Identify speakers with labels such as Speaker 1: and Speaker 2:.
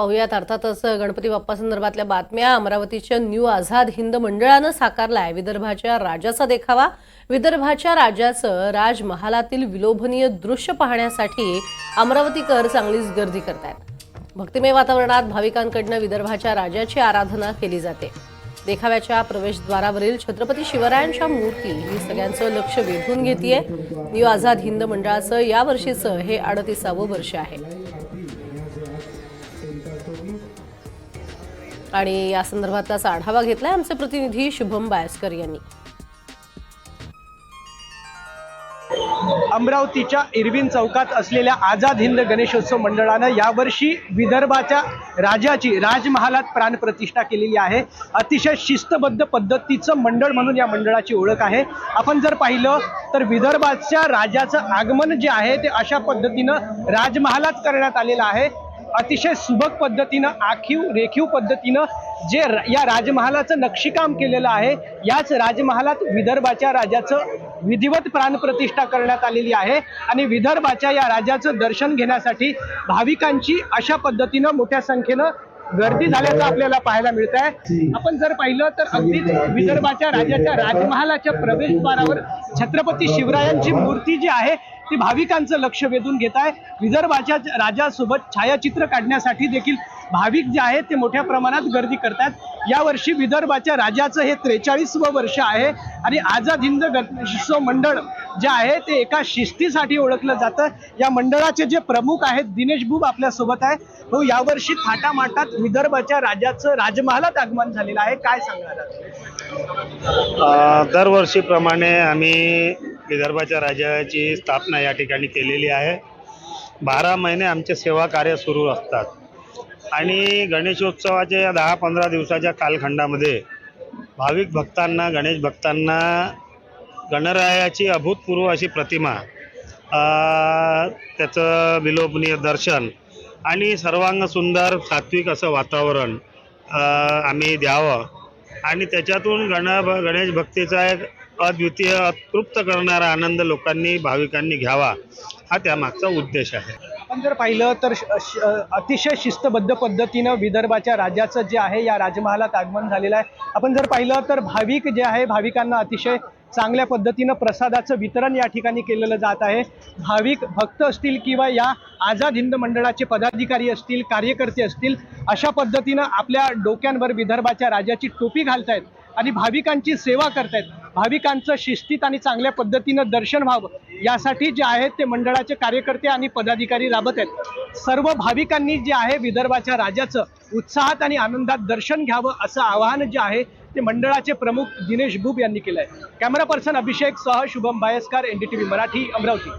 Speaker 1: पाहूयात. अर्थातच गणपती बाप्पा संदर्भातल्या बातम्या अमरावतीच्या न्यू आझाद हिंद मंडळानं साकारलाय. विदर्भाच्या राजाचा देखावा विदर्भाच्या राजाचं राजमहालातील विलोभनीय दृश्य पाहण्यासाठी अमरावतीकर चांगलीच गर्दी करतायत. भक्तिमय वातावरणात भाविकांकडनं विदर्भाच्या राजाची आराधना केली जाते. देखाव्याच्या प्रवेशद्वारावरील छत्रपती शिवरायांच्या मूर्ती ही सगळ्यांचं लक्ष वेधून घेतीये. न्यू आझाद हिंद मंडळाचं यावर्षीचं हे अडतीसावं वर्ष आहे. आणि या संदर्भातलाच आढावा घेतलाय आमचे प्रतिनिधी शुभम बायस्कर यांनी.
Speaker 2: अमरावतीच्या इरविन चौकात असलेल्या आझाद हिंद गणेशोत्सव मंडळानं यावर्षी विदर्भाच्या राजाची राजमहालात प्राणप्रतिष्ठा केलेली आहे. अतिशय शिस्तबद्ध पद्धतीचं मंडळ म्हणून या मंडळाची ओळख आहे. आपण जर पाहिलं तर विदर्भाच्या राजाचं आगमन जे आहे ते अशा पद्धतीनं राजमहालात करण्यात आलेलं आहे. अतिशय सुबक पद्धतीनं आखीव रेखीव पद्धतीनं जे या राजमहालाचं नक्षीकाम केलेलं आहे याच राजमहालात विदर्भाच्या राजाचं विधिवत प्राणप्रतिष्ठा करण्यात आलेली आहे आणि विदर्भाच्या या राजाचं दर्शन घेण्यासाठी भाविकांची अशा पद्धतीनं मोठ्या संख्येनं गर्दी झाल्याचं आपल्याला पाहायला मिळत आहे आपण जर पाहिलं तर अगदीच विदर्भाच्या राजाच्या राजमहालाच्या प्रवेशद्वारावर छत्रपती शिवरायांची मूर्ती जी आहे ती भाविकांचं लक्ष वेधून घेत आहे. विदर्भाच्या राजासोबत छायाचित्र काढण्यासाठी देखील भाविक जे आहेत ते मोठ्या प्रमाणात गर्दी करतात यावर्षी विदर्भाच्या राजाचं हे त्रेचाळीसवं वर्ष आहे आणि आझाद हिंद गणेशोत्सव मंडळ जे आहे ते एका शिस्तीसाठी ओळखलं जातं. या मंडळाचे जे प्रमुख आहेत दिनेश बुब आपल्यासोबत आहे. हो यावर्षी थाटामाटात विदर्भाच्या राजाचं राजमहालात आगमन झालेलं आहे. काय सांगणार
Speaker 3: दरवर्षीप्रमाणे आम्ही विदर्भाच्या राजाची स्थापना या ठिकाणी केलेली आहे. बारा महिने आमचे सेवा कार्य सुरू असतात. आणि गणेशोत्सवाच्या या दहा पंधरा दिवसाच्या कालखंडामध्ये भाविक भक्तांना गणेश भक्तांना गणरायाची अभूतपूर्व अशी प्रतिमा त्याचं विलोभनीय दर्शन आणि सर्वांग सुंदर सात्विक असं वातावरण आम्ही द्यावं. आणि त्याच्यातून गण गणेश भक्तीचा एक अद्वितीय तृप्त करणारा आनंद लोकांनी भाविकांनी घ्यावा हा त्यामागचा उद्देश आहे.
Speaker 2: आपण जर पाहिलं तर श- अतिशय शिस्तबद्ध पद्धतीनं विदर्भाच्या राज्याचं जे आहे या राजमहालात आगमन झालेलं आहे. आपण जर पाहिलं तर भाविक जे आहे भाविकांना अतिशय चांगल्या पद्धतीनं प्रसादाचं वितरण या ठिकाणी केलेलं जात आहे. भाविक भक्त असतील किंवा या आझाद हिंद मंडळाचे पदाधिकारी असतील कार्यकर्ते असतील अशा पद्धतीनं आपल्या डोक्यांवर विदर्भाच्या राजाची टोपी घालतायत. आणि भाविकांची सेवा करतायत. भाविकांचं शिस्तीत आणि चांगल्या पद्धतीनं दर्शन व्हावं यासाठी जे आहेत ते मंडळाचे कार्यकर्ते आणि पदाधिकारी राबत आहेत सर्व भाविकांनी जे आहे विदर्भाच्या राजाचं उत्साहात आणि आनंदात दर्शन घ्यावं असं आवाहन जे आहे ते मंडळाचे प्रमुख दिनेश बुब यांनी केलं आहे कॅमेरा पर्सन अभिषेक सह शुभम बायस्कार एनडीटीव्ही मराठी अमरावती.